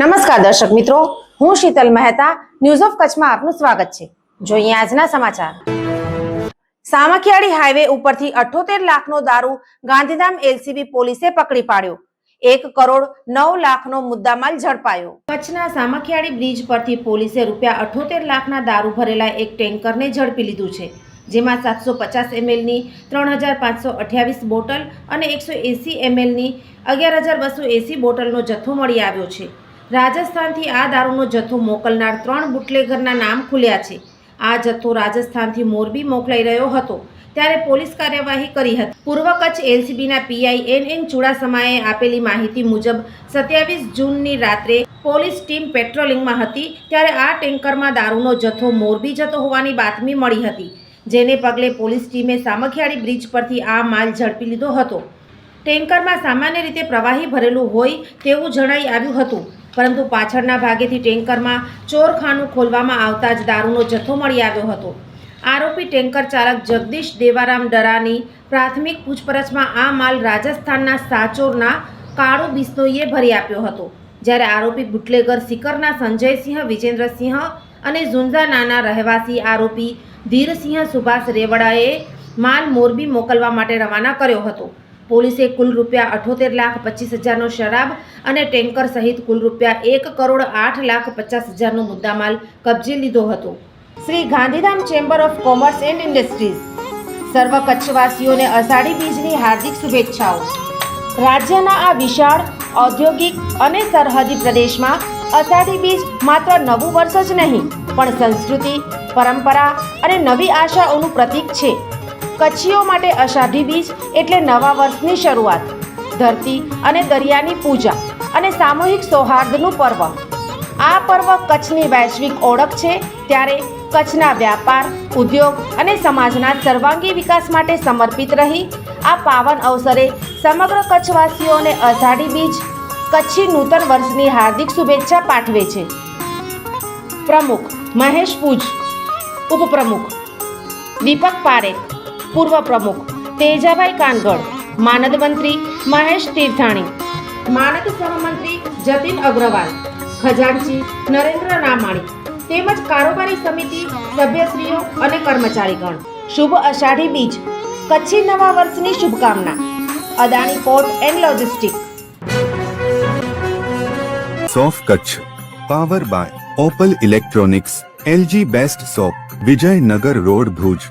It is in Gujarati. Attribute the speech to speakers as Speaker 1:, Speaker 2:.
Speaker 1: નમસ્કાર દર્શક મિત્રો, હું શીતલ મહેતા ન્યૂઝ ઓફ કચ્છમાં આપનું સ્વાગત છે. જોઈએ આજના સમાચાર. સામખિયાળી હાઈવે ઉપરથી અઠોતેર લાખનો દારૂ ગાંધીધામ એલસીબી પોલીસે પકડી પાડ્યો. એક કરોડ નવ લાખનો મુદ્દામાલ ઝડપાયો. કચ્છના સામખિયાળી બ્રિજ પરથી પોલીસે રૂપિયા અઠોતેર લાખના દારૂ ભરેલા એક ટેન્કરને ઝડપી લીધું છે, જેમાં સાતસો પચાસ એમએલની ત્રણ હજાર પાંચસો અઠ્યાવીસ બોટલ અને એકસો એંસી એમએલની અગિયાર હજાર બસો એંસી બોટલનો જથ્થો મળી આવ્યો છે. રાજસ્થાનથી આ દારૂનો જથ્થો મોકલનાર ત્રણ બુટલેગરના નામ ખુલ્યા છે. આ જથ્થો રાજસ્થાનથી મોરબી મોકલાઈ રહ્યો હતો, ત્યારે પોલીસ કાર્યવાહી કરી હતી. પૂર્વ કચ્છ એલસીબીના પીઆઈ એન એન ચુડાસમાએ આપેલી માહિતી મુજબ, સત્યાવીસ જૂનની રાત્રે પોલીસ ટીમ પેટ્રોલિંગમાં હતી, ત્યારે આ ટેન્કરમાં દારૂનો જથ્થો મોરબી જતો હોવાની બાતમી મળી હતી, જેને પગલે પોલીસ ટીમે સામખિયાળી બ્રિજ પરથી આ માલ ઝડપી લીધો હતો. ટેન્કરમાં સામાન્ય રીતે પ્રવાહી ભરેલું હોય તેવું જણાઈ આવ્યું હતું. પરંતુ પાછળના ભાગેથી ટેન્કરમાં ચોરખાનું ખોલવામાં આવતા જ દારૂનો જથ્થો મળી આવ્યો હતો. આરોપી ટેન્કર ચાલક જગદીશ દેવારામ ડરાની પ્રાથમિક પૂછપરછમાં આ માલ રાજસ્થાનના સાચોરના કાળુ બિસ્નોઈએ ભરી આપ્યો હતો. જ્યારે આરોપી બુટલેગર સિકરના સંજયસિંહ, વિજેન્દ્રસિંહ અને ઝુંઝાનાના રહેવાસી આરોપી ધીરસિંહ સુભાષ રેવડાએ માલ મોરબી મોકલવા માટે રવાના કર્યો હતો. પોલીસે કુલ રૂપિયા અઠોતેર લાખ પચીસ હજારનો શરાબ અને ટેન્કર સહિત કુલ રૂપિયા એક કરોડ આઠ લાખ પચાસ હજારનો મુદ્દામાલ કબજે લીધો હતો. Shri Gandhidham chamber of commerce and industries. સર્વ કચ્છવાસીઓને અષાઢી બીજની હાર્દિક શુભેચ્છાઓ. રાજ્યના આ વિશાળ, ઔદ્યોગિક અને સરહદી પ્રદેશમાં અષાઢી બીજ માત્ર નવું વર્ષ જ નહીં, પણ સંસ્કૃતિ, પરંપરા અને નવી આશાઓનું પ્રતીક છે. કચ્છીઓ માટે અષાઢી બીજ એટલે નવા વર્ષની શરૂઆત, ધરતી અને દરિયાની પૂજા અને સામૂહિક સૌહાર્દનું પર્વ. આ પર્વ કચ્છની વૈશ્વિક ઓળખ છે ત્યારે કચ્છના વ્યાપાર, ઉદ્યોગ અને સમાજના સર્વાંગી વિકાસ માટે સમર્પિત રહી. આ પાવન અવસરે સમગ્ર કચ્છવાસીઓને અષાઢી બીજ કચ્છી નૂતન વર્ષની હાર્દિક શુભેચ્છા પાઠવે છે. પ્રમુખ મહેશ પૂજ, ઉપપ્રમુખ દીપક પારેખ. પૂર્વ પ્રમુખ તેજાભાઈ કાનગડ, માનદ મંત્રી મહેશ તીર્થાણી, માનદ સહમંત્રી જતીન અગ્રવાલ, ખજાનચી નરેન્દ્ર રામાણી તેમજ કારોબારી સમિતિ સભ્યશ્રીઓ અને કર્મચારીગણ. શુભ અષાઢી બીજ, કચ્છી નવા વર્ષની શુભકામના. Adani port and logistic
Speaker 2: સોફ Kutch, power by Opal electronics, LG best shop Vijaynagar road Bhuj.